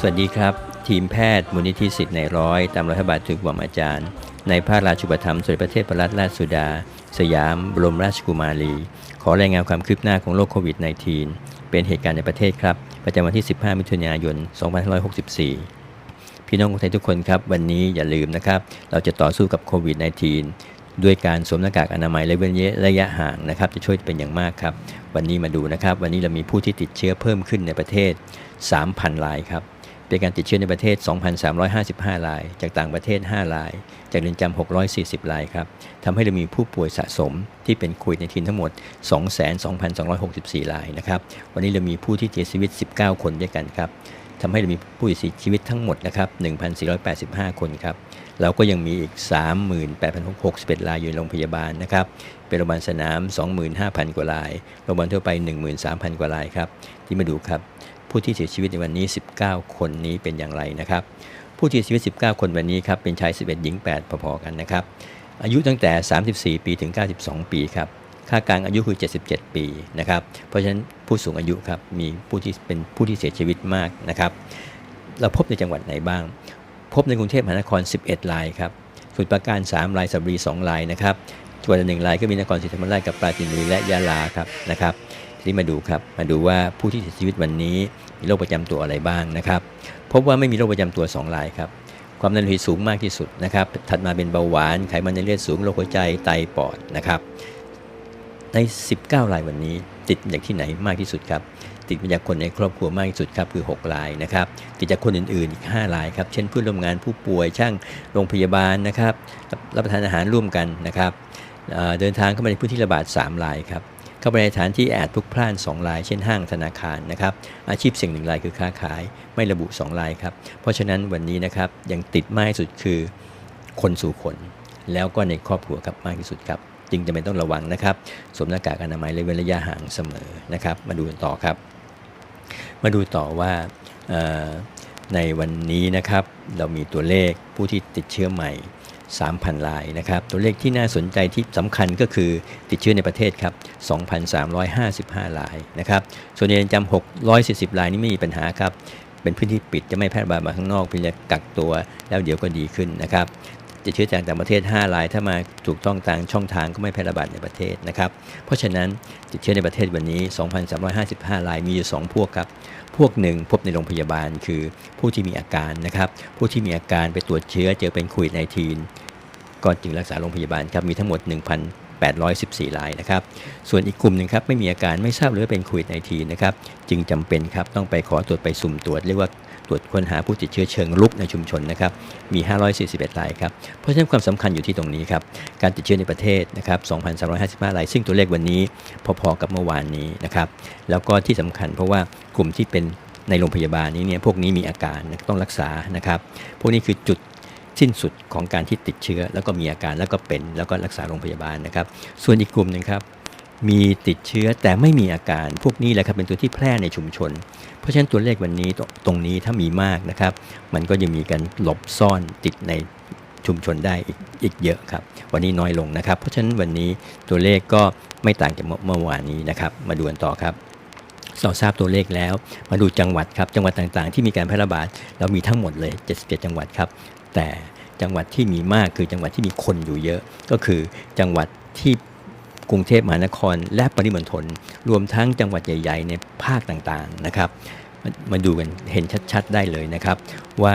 สวัสดีครับ ทีมแพทย์มูลนิธิสิทธิ์ในร้อยตามรัฐบาลถึกหว่มอาจารย์ ในพระราชูปถัมสมเด็จพระเทพรัตนราชสุดา สยามบรมราชกุมารี ขอรายงานความคืบหน้าของโรคโควิด -19 เป็นเหตุการณ์ในประเทศครับ ประจำวันที่ 15 มิถุนายน 2564 พี่น้องคนไทยทุกคนครับ วันนี้อย่าลืมนะครับ เราจะต่อสู้กับโควิด -19 ด้วยการสวมหน้ากากอนามัยและเว้นระยะห่างนะครับ จะช่วยเป็นอย่างมากครับ วันนี้มาดูนะครับ วันนี้เรามีผู้ที่ติดเชื้อเพิ่มขึ้นในประเทศ 3,000รายครับ เป็นการติดเชื้อในประเทศ 2,355 ราย จากต่างประเทศ 5 ราย จากเรือนจำ 640 รายครับ ทำให้เรามีผู้ป่วยสะสมที่เป็นโควิดในทีนทั้งหมด 22,264 รายนะครับ วันนี้เรามีผู้ที่เสียชีวิต 19 คนด้วยกันครับทำให้เรามีผู้เสียชีวิตทั้งหมดนะครับ1,485 คนครับ เราก็ยังมีอีก 38,661 รายอยู่ในโรงพยาบาลนะครับ เป็นโรงพยาบาลสนาม 25,000 กว่าราย โรงพยาบาลทั่วไป 13,000 กว่ารายครับ ที่มาดูครับ ผู้ที่เสียชีวิตในวันนี้ 19 คนนี้เป็นอย่างไรนะครับ ผู้ที่เสียชีวิต 19 คนวันนี้ครับเป็นชาย 11 หญิง 8 พอๆกันนะครับ อายุตั้งแต่ 34 ปีถึง 92 ปีครับค่ากลางอายุคือ 77 ปีนะครับ เพราะฉะนั้นผู้สูงอายุครับมีผู้ที่เป็นผู้ที่เสียชีวิตมากนะครับ เราพบในจังหวัดไหนบ้าง พบในกรุงเทพมหานคร 11รายครับสมุทรปราการ 3 รายสระบุรี 2 รายนะครับจังหวัดหนึ่งรายก็มีนครศรีธรรมราชกับปราจีนบุรีและยะลาครับนะครับ ทีนี้มาดูครับ มาดูว่าผู้ที่เสียชีวิตวันนี้มีโรคประจำตัวอะไรบ้างนะครับ พบว่าไม่มีโรคประจำตัว 2 รายครับ ความดันโลหิตสูงมากที่สุดนะครับ ถัดมาเป็นเบาหวาน ไขมันในเลือดสูง โรคหัวใจ ไต ปอดนะครับ ใน 19 รายวันนี้ติดมาจากที่ไหนมากที่สุดครับ ติดมาจากคนในครอบครัวมากที่สุดครับคือ 6 รายนะครับ ติดจากคนอื่นๆอีก 5 รายครับ เช่นเพื่อนร่วมงานผู้ป่วย ช่างโรงพยาบาลนะครับ รับประทานอาหารร่วมกันนะครับเอ่อเดินทางเข้ามาในพื้นที่ระบาด 3 รายครับ เข้าไปในสถานที่แอดพลุกพล่าน2รายเช่นห้างธนาคารนะครับอาชีพเสี่ยงหนึ่งรายคือค้าขายไม่ระบุ2รายครับเพราะฉะนั้นวันนี้นะครับยังติดมากที่สุดคือคนสู่คน แล้วก็ในครอบครัวครับมากที่สุดครับจึงจะเป็นต้องระวังนะครับสวมหน้ากากอนามัยและเว้นระยะห่างเสมอนะครับ มาดูกันต่อครับ มาดูต่อว่าในวันนี้นะครับเรามีตัวเลขผู้ที่ติดเชื้อใหม่ 3,000รายนะครับ ตัวเลขที่น่าสนใจที่สำคัญก็คือติดเชื้อในประเทศครับ 2,355รายนะครับ ส่วนเรือนจำ640รายนี้ไม่มีปัญหาครับ เป็นพื้นที่ปิดจะไม่แพร่ระบาดมาข้างนอกเพียงแต่กักตัวแล้วเดี๋ยวก็ดีขึ้นนะครับติดเชื้อจากต่างประเทศ 5 ราย ถ้ามาถูกต้องตามช่องทางก็ไม่แพร่ระบาดในประเทศนะครับ เพราะฉะนั้นติดเชื้อในประเทศวันนี้ 2,355 รายมีอยู่ 2 พวกครับ พวกหนึ่งพบในโรงพยาบาลคือผู้ที่มีอาการนะครับ ผู้ที่มีอาการไปตรวจเชื้อเจอเป็นโควิด -19 ก็จึงรักษาโรงพยาบาลครับมีทั้งหมด 1,814รายนะครับ ส่วนอีกกลุ่มหนึ่งครับไม่มีอาการไม่ทราบเลยว่าเป็นโควิด -19 นะครับจึงจำเป็นครับต้องไปขอตรวจไปสุ่มตรวจเรียกว่าตรวจค้นหาผู้ติดเชื้อเชิงรุกในชุมชนนะครับ มี 541 รายครับ เพราะฉะนั้นความสำคัญอยู่ที่ตรงนี้ครับ การติดเชื้อในประเทศนะครับ 2,355 ราย ซึ่งตัวเลขวันนี้พอๆกับเมื่อวานนี้นะครับ แล้วก็ที่สำคัญเพราะว่ากลุ่มที่เป็นในโรงพยาบาลนี้เนี่ย พวกนี้มีอาการต้องรักษานะครับ พวกนี้คือจุด สิ้นสุดของการที่ติดเชื้อ แล้วก็มีอาการแล้วก็เป็นแล้วก็รักษาโรงพยาบาลนะครับ ส่วนอีกกลุ่มหนึ่งครับมีติดเชื้อแต่ไม่มีอาการพวกนี้แหละครับเป็นตัวที่แพร่ในชุมชน เพราะฉะนั้นตัวเลขวันนี้ตรงนี้ถ้ามีมากนะครับ มันก็ยังมีการหลบซ่อนติดในชุมชนได้อีกอีกเยอะครับ วันนี้น้อยลงนะครับ เพราะฉะนั้นวันนี้ตัวเลขก็ไม่ต่างจากเมื่อเมื่อวานนี้นะครับ มาดูกันต่อครับเราทราบตัวเลขแล้ว มาดูจังหวัดครับ จังหวัดต่างๆ ที่มีการแพร่ระบาด เรามีทั้งหมดเลย 77 จังหวัดครับ แต่จังหวัดที่มีมากคือจังหวัดที่มีคนอยู่เยอะ ก็คือจังหวัดที่กรุงเทพมหานครและปริมณฑลรวมทั้งจังหวัดใหญ่ ๆ ในภาคต่างๆนะครับมาดูกันเห็นชัดๆได้เลยนะครับ ว่า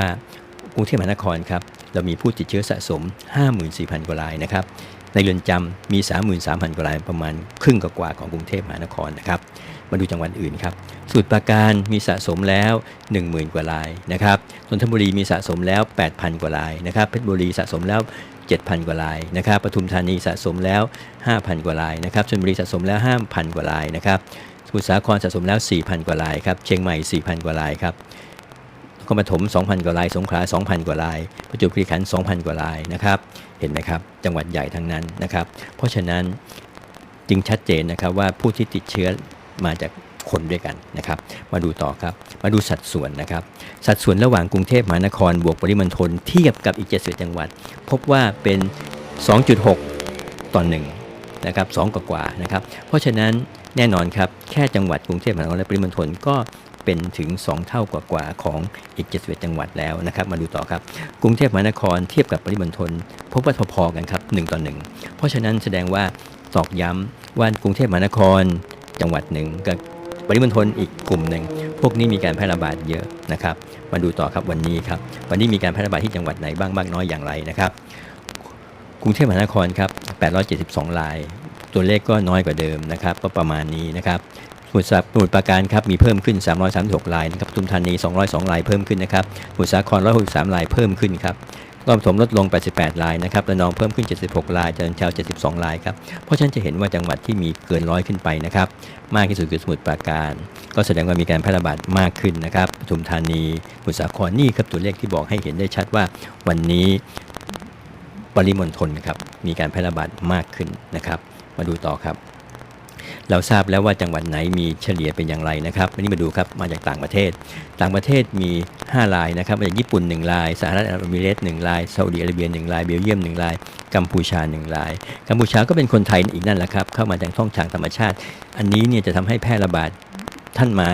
กรุงเทพมหานครครับเรามีผู้ติดเชื้อสะสม 54,000 กว่ารายนะครับในเรือนจำมี 33,000 กว่ารายประมาณครึ่งกว่าของกรุงเทพมหานครนะครับ มาดูจังหวัดอื่นครับสมุทรปราการมีสะสมแล้ว 10,000 กว่ารายนะครับนนทบุรีมีสะสมแล้ว 8,000 กว่ารายนะครับเพชรบุรีสะสมแล้ว 7,000 กว่ารายนะครับปทุมธานีสะสมแล้ว 5,000 กว่ารายนะครับชลบุรีสะสมแล้ว 5,000 กว่ารายนะครับสมุทรสาครสะสมแล้ว 4,000 กว่ารายครับเชียงใหม่ 4,000 กว่ารายครับนครปฐม2,000 กว่าราย สงขลา 2,000 กว่าราย ประจวบคีรีขันธ์2,000 กว่ารายนะครับ เห็นไหมครับ จังหวัดใหญ่ทั้งนั้นนะครับ เพราะฉะนั้นจึงชัดเจนนะครับว่าผู้ที่ติดเชื้อ มาจากคนด้วยกันนะครับ มาดูต่อครับ มาดูสัดส่วนนะครับ สัดส่วนระหว่างกรุงเทพมหานคร บวกปริมณฑลเทียบกับอีก71จังหวัด พบว่าเป็น 2.6 ต่อ1นะครับ2กว่าๆนะครับ เพราะฉะนั้นแน่นอนครับ แค่จังหวัดกรุงเทพมหานครและปริมณฑลก็เป็นถึง 2 เท่ากว่าๆของอีก71จังหวัดแล้วนะครับ มาดูต่อครับ กรุงเทพมหานครเทียบกับปริมณฑลพบว่าพอๆกันครับ1ต่อ1เพราะฉะนั้นแสดงว่าตอกย้ำว่ากรุงเทพมหานคร จังหวัดหนึ่งกับปริมณฑลอีกกลุ่มหนึ่งพวกนี้มีการแพร่ระบาดเยอะนะครับมาดูต่อครับวันนี้ครับวันนี้มีการแพร่ระบาดที่จังหวัดไหนบ้างมากน้อยอย่างไรนะครับกรุงเทพมหานครครับ872ราย ตัวเลขก็น้อยกว่าเดิมนะครับก็ประมาณนี้นะครับสมุทรสาสมุทรปราการครับมีเพิ่มขึ้น 336รายนะครับปทุมธานี 202รายเพิ่มขึ้นนะครับสมุทรสาคร163รายเพิ่มขึ้นครับ นครปฐมลดลง 88รายนะครับระนองเพิ่มขึ้น 76รายจันทร์ช้า72รายครับเพราะฉะนั้นจะเห็นว่าจังหวัดที่มีเกินร้อยขึ้นไปนะครับมากที่สุดคือสมุทรปราการ ก็แสดงว่ามีการแพร่ระบาดมากขึ้นนะครับปทุมธานีสมุทรสาครนี่ครับตัวเลขที่บอกให้เห็นได้ชัดว่าวันนี้ปริมณฑลครับมีการแพร่ระบาดมากขึ้นนะครับ มาดูต่อครับ เราทราบแล้วว่าจังหวัดไหนมีเฉลี่ยเป็นอย่างไรนะครับวันนี้มาดูครับมาจากต่างประเทศ ต่างประเทศมี 5 รายนะครับมาจากญี่ปุ่น 1 รายสหรัฐอาหรับเอมิเรตส์1รายซาอุดิอาระเบีย 1 รายเบลเยียม 1 ราย กัมพูชา 1 ราย กัมพูชาก็เป็นคนไทยอีกนั่นแหละครับเข้ามาจากช่องทางธรรมชาติ อันนี้เนี่ยจะทำให้แพร่ระบาดท่านมา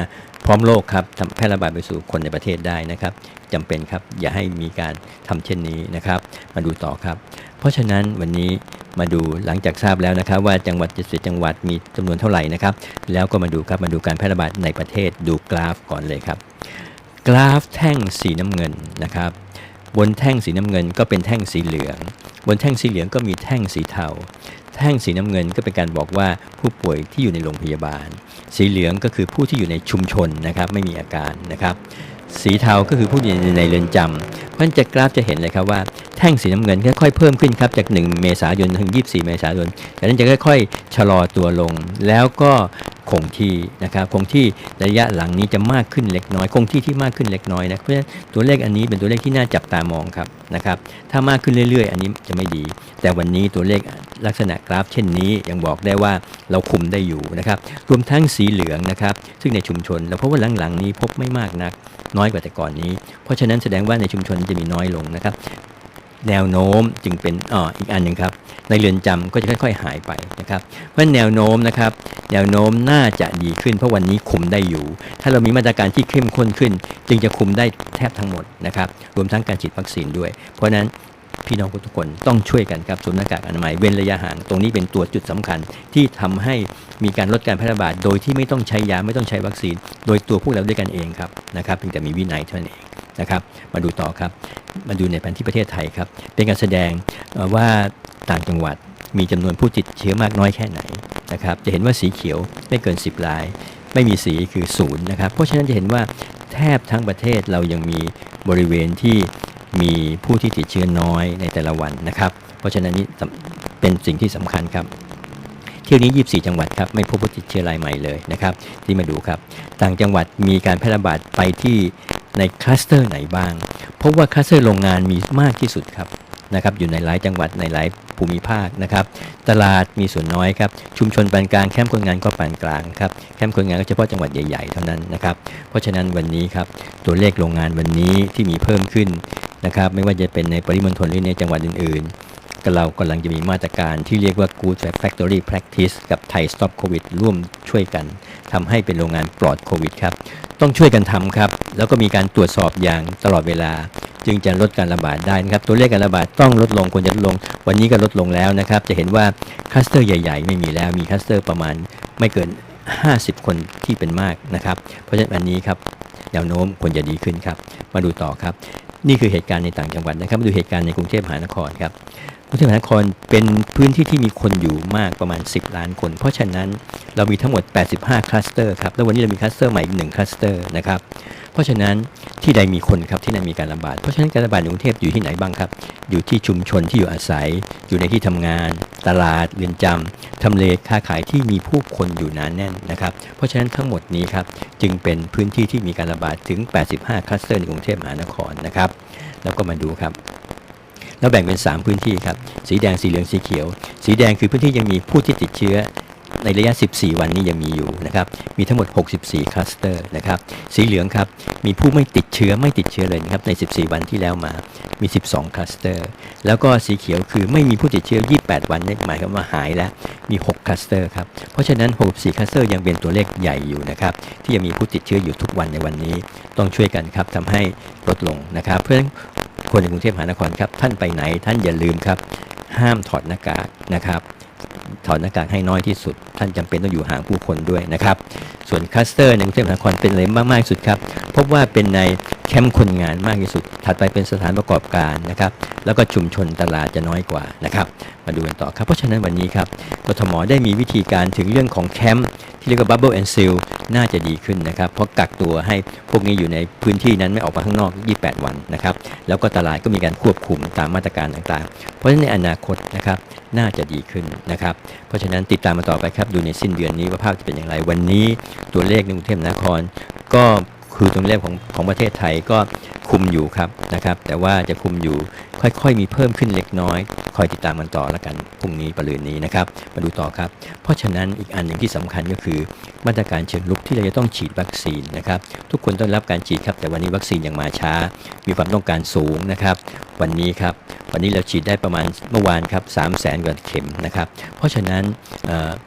พร้อมโลกครับทำแพร่ระบาดไปสู่คนในประเทศได้นะครับจำเป็นครับอย่าให้มีการทำเช่นนี้นะครับ มาดูต่อครับ เพราะฉะนั้นวันนี้มาดูหลังจากทราบแล้วนะครับ ว่าจังหวัด70จังหวัดมีจำนวนเท่าไหร่นะครับ แล้วก็มาดูครับมาดูการแพร่ระบาดในประเทศดูกราฟก่อนเลยครับ กราฟแท่งสีน้ำเงินนะครับ บนแท่งสีน้ำเงินก็เป็นแท่งสีเหลือง บนแท่งสีเหลืองก็มีแท่งสีเทา แท่งสีน้ำเงินก็เป็นการบอกว่าผู้ป่วยที่อยู่ในโรงพยาบาล สีเหลืองก็คือผู้ที่อยู่ในชุมชนนะครับไม่มีอาการนะครับ สีเทาก็คือผู้ที่อยู่ในเรือนจำเพราะฉะนั้นจะกราฟจะเห็นเลยครับว่าแท่งสีน้ำเงินค่อยๆเพิ่มขึ้นครับจาก 1 เมษายนถึง 24 เมษายนจากนั้นจะค่อยๆชะลอตัวลง แล้วก็ คงที่นะครับคงที่ระยะหลังนี้จะมากขึ้นเล็กน้อย คงที่ที่มากขึ้นเล็กน้อยนะเพราะฉะนั้นตัวเลขอันนี้เป็นตัวเลขที่น่าจับตามองครับนะครับถ้ามากขึ้นเรื่อย ๆ อันนี้จะไม่ดี แต่วันนี้ตัวเลขลักษณะกราฟ เช่นนี้ยังบอกได้ว่าเราคุมได้อยู่นะครับรวมทั้งสีเหลืองนะครับซึ่งในชุมชนเราพบว่าหลังๆนี้พบไม่มากนัก น้อยกว่าแต่ก่อนนี้ เพราะฉะนั้นแสดงว่าในชุมชนจะมีน้อยลงนะครับ แนวโน้มจึงเป็นอ่ออีกอันหนึ่งครับ ในเรือนจำก็จะค่อย ๆ หายไปนะครับเพราะแนวโน้มนะครับแนวโน้มน่าจะดีขึ้น เพราะวันนี้คุมได้อยู่ ถ้าเรามีมาตรการที่เข้มข้นขึ้น จึงจะคุมได้แทบทั้งหมดนะครับ รวมทั้งการฉีดวัคซีนด้วย เพราะนั้นพี่น้องทุกคนต้องช่วยกันครับสวมหน้ากากอนามัยเว้นระยะห่างตรงนี้เป็นตัวจุดสำคัญ ที่ทำให้มีการลดการแพร่ระบาดโดยที่ไม่ต้องใช้ยาไม่ต้องใช้วัคซีน โดยตัวพวกเราด้วยกันเองครับนะครับเพียงแต่มีวินัยเท่านั้นเอง นะครับ มาดูต่อครับ มาดูในแผนที่ประเทศไทยครับ เป็นการแสดงว่าต่างจังหวัดมีจำนวนผู้ติดเชื้อมากน้อยแค่ไหนนะครับ จะเห็นว่าสีเขียวไม่เกิน 10ราย ไม่มีสีคือศูนย์นะครับ เพราะฉะนั้นจะเห็นว่าแทบทั้งประเทศเรายังมีบริเวณที่มีผู้ที่ติดเชื้อน้อยในแต่ละวันนะครับ เพราะฉะนั้นนี่เป็นสิ่งที่สำคัญครับเที่ยวนี้ 24 จังหวัดครับ ไม่พบผู้ติดเชื้อรายใหม่เลยนะครับ ที่มาดูครับ ต่างจังหวัดมีการแพร่ระบาดไปที่ ในคลัสเตอร์ไหนบ้างพบว่าคลัสเตอร์โรงงานมีมากที่สุดครับนะครับอยู่ในหลายจังหวัดในหลายภูมิภาคนะครับ ตลาดมีส่วนน้อยครับ ชุมชนปานกลางแคมป์คนงานก็ปานกลางครับแคมป์คนงานก็เฉพาะจังหวัดใหญ่ๆเท่านั้นนะครับ เพราะฉะนั้นวันนี้ครับตัวเลขโรงงานวันนี้ที่มีเพิ่มขึ้นนะครับไม่ว่าจะเป็นในปริมณฑลหรือในจังหวัดอื่นๆก็เรากำลังจะมีมาตรการที่เรียกว่า Good Factory Practice กับไทย Stop COVID ร่วมช่วยกัน ทำให้เป็นโรงงานปลอดโควิดครับ ต้องช่วยกันทำครับ แล้วก็มีการตรวจสอบอย่างตลอดเวลา จึงจะลดการระบาดได้นะครับ ตัวเลขการระบาดต้องลดลงควรจะลดลง วันนี้ก็ลดลงแล้วนะครับ จะเห็นว่าคลัสเตอร์ใหญ่ ๆ ไม่มีแล้ว มีคลัสเตอร์ประมาณไม่เกิน 50 คนที่เป็นมากนะครับ เพราะฉะนั้นวันนี้ครับแนวโน้มควรจะดีขึ้นครับ มาดูต่อครับ นี่คือเหตุการณ์ในต่างจังหวัดนะครับ มาดูเหตุการณ์ในกรุงเทพมหานครครับ กรุงเทพมหานครเป็นพื้นที่ที่มีคนอยู่มากประมาณ 10 ล้านคน เพราะฉะนั้นเรามีทั้งหมด 85 คลัสเตอร์ครับ แล้ววันนี้เรามีคลัสเตอร์ใหม่อีกหนึ่งคลัสเตอร์นะครับ เพราะฉะนั้นที่ใดมีคนครับที่นั่นมีการระบาด เพราะฉะนั้นการระบาดในกรุงเทพอยู่ที่ไหนบ้างครับ อยู่ที่ชุมชนที่อยู่อาศัย อยู่ในที่ทำงาน ตลาด เรือนจำทำเลค้าขายที่มีผู้คนอยู่หนานแน่นนะครับ เพราะฉะนั้นทั้งหมดนี้ครับจึงเป็นพื้นที่ที่มีการระบาดถึง 85 คลัสเตอร์ในกรุงเทพมหานครนะครับ แล้วก็มาดูครับ แล้วแบ่งเป็น 3 พื้นที่ครับ สีแดงสีเหลืองสีเขียว สีแดงคือพื้นที่ยังมีผู้ที่ติดเชื้อในระยะ 14 วันนี้ยังมีอยู่นะครับ มีทั้งหมด 64 คลัสเตอร์นะครับ สีเหลืองครับ มีผู้ไม่ติดเชื้อไม่ติดเชื้อเลยนะครับ ใน 14 วันที่แล้วมา มี 12 คลัสเตอร์ แล้วก็สีเขียวคือไม่มีผู้ติดเชื้อ 28 วันนี่หมายความว่าหายแล้ว มี 6 คลัสเตอร์ครับ เพราะฉะนั้น 64 คลัสเตอร์ยังเป็นตัวเลขใหญ่อยู่นะครับ ที่ยังมีผู้ติดเชื้ออยู่ทุกวันในวันนี้ ต้องช่วยกันครับทำให้ลดลงนะครับ เพื่อ คนในกรุงเทพมหานครครับท่านไปไหนท่านอย่าลืมครับ ห้ามถอดหน้ากากนะครับถอดหน้ากากให้น้อยที่สุด ท่านจำเป็นต้องอยู่ห่างผู้คนด้วยนะครับ ส่วนคลัสเตอร์ในกรุงเทพมหานครเป็นอะไรมากมากสุดครับ พบว่าเป็นใน แคมป์คนงานมากที่สุด ถัดไปเป็นสถานประกอบการนะครับ แล้วก็ชุมชนตลาดจะน้อยกว่านะครับ มาดูกันต่อครับ เพราะฉะนั้นวันนี้ครับกทมได้มีวิธีการถึงเรื่องของแคมป์ที่เรียกว่า Bubble and Seal น่าจะดีขึ้นนะครับ เพราะกักตัวให้พวกนี้อยู่ในพื้นที่นั้นไม่ออกมาข้างนอก 28 วันนะครับ แล้วก็ตลาดก็มีการควบคุมตามมาตรการต่างๆ เพราะฉะนั้นในอนาคตนะครับน่าจะดีขึ้นนะครับ เพราะฉะนั้นติดตามมาต่อไปครับ ดูในสิ้นเดือนนี้ว่าภาพจะเป็นอย่างไร วันนี้ตัวเลขในกรุงเทพมหานครก็ คือตรงเลขของของประเทศไทยก็ คุมอยู่ครับนะครับ แต่ว่าจะคุมอยู่ค่อยๆ มีเพิ่มขึ้นเล็กน้อย คอยติดตามกันต่อล้วกันพรุ่งนี้ปรืนนี้นะครับ มาดูต่อครับ เพราะฉะนั้นอีกอันหนึ่งที่สำคัญก็คือ มาตรการเชิงลุกที่เราจะต้องฉีดวัคซีนนะครับ ทุกคนต้องรับการฉีดครับ แต่วันนี้วัคซีนยังมาช้า มีความต้องการสูงนะครับ วันนี้ครับ วันนี้เราฉีดได้ประมาณเมื่อวานครับ3 0 0แสนกว่าเข็มนะครับ เพราะฉะนั้น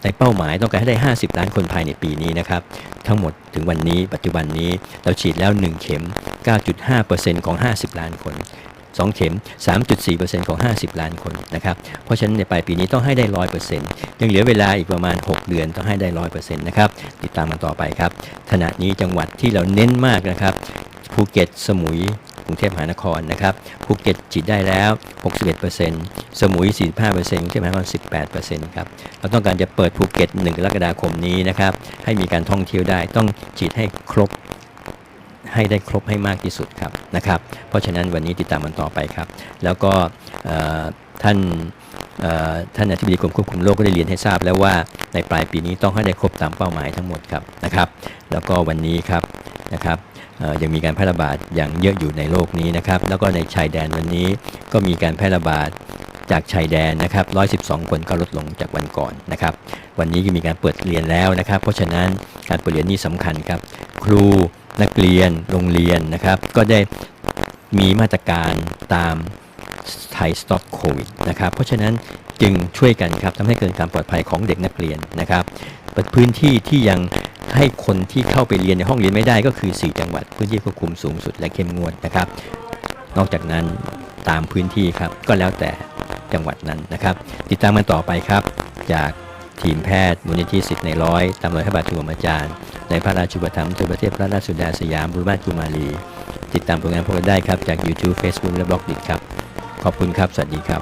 ในเป้าหมายต้องการให้ได้ 50 ล้านคนภายในปีนี้นะครับ ทั้งหมดถึงวันนี้ปัจจุบันนี้เราฉีดแล้ว 1 เข็ม 9.5%ของ 50 ล้านคน 2 เข็ม 3.4%ของ 50 ล้านคนนะครับ เพราะฉะนั้นในปลายปีนี้ต้องให้ได้ 100%ยังเหลือเวลาอีกประมาณ 6 เดือนต้องให้ได้ 100%นะครับ ติดตามกันต่อไปครับ ขณะนี้จังหวัดที่เราเน้นมากนะครับภูเก็ต สมุยกรุงเทพมหานครนะครับภูเก็ตฉีดได้แล้ว 61%สมุย 45%กรุงเทพมหานคร 18%ครับ เราต้องการจะเปิดภูเก็ต 1 กรกฎาคมนี้นะครับ ให้มีการท่องเที่ยวได้ต้องฉีดให้ครบ ให้ได้ครบให้มากที่สุดครับนะครับ เพราะฉะนั้นวันนี้ติดตามมันต่อไปครับ แล้วก็ท่านท่านอธิบดีกรมควบคุมโรคก็ได้เรียนให้ทราบแล้วว่าในปลายปีนี้ต้องให้ได้ครบตามเป้าหมายทั้งหมดครับนะครับ แล้วก็วันนี้ครับนะครับยังมีการแพร่ระบาดอย่างเยอะอยู่ในโลกนี้นะครับ แล้วก็ในชายแดนวันนี้ก็มีการแพร่ระบาดจากชายแดนนะครับ 112 คนก็ลดลงจากวันก่อนนะครับ วันนี้ก็มีการเปิดเรียนแล้วนะครับ เพราะฉะนั้นการเปิดเรียนนี่สำคัญครับ ครู นักเรียนโรงเรียนนะครับ ก็ได้มีมาตรการตามไทยสต็อปโควิดนะครับ เพราะฉะนั้นจึงช่วยกันครับทำให้เกิดความปลอดภัยของเด็กนักเรียนนะครับพื้นที่ที่ยังให้คนที่เข้าไปเรียนในห้องเรียนไม่ได้ก็คือ 4 จังหวัด พื้นที่ควบคุมสูงสุดและเข้มงวดนะครับ นอกจากนั้นตามพื้นที่ครับก็แล้วแต่จังหวัดนั้นนะครับ ติดตามกันต่อไปครับ จาก ทีมแพทย์มูลนิธิสิทธิ์ในร้อยตามรอยพระบาททุกอาจารย์ ในพระราชูปถัมภ์ทั่วประเทศพระราชสุดาสยามบรมราชกุมารีติดตามผลงานพวกเราได้ครับ จาก YouTube Facebook และบล็อกดิครับ ขอบคุณครับ สวัสดีครับ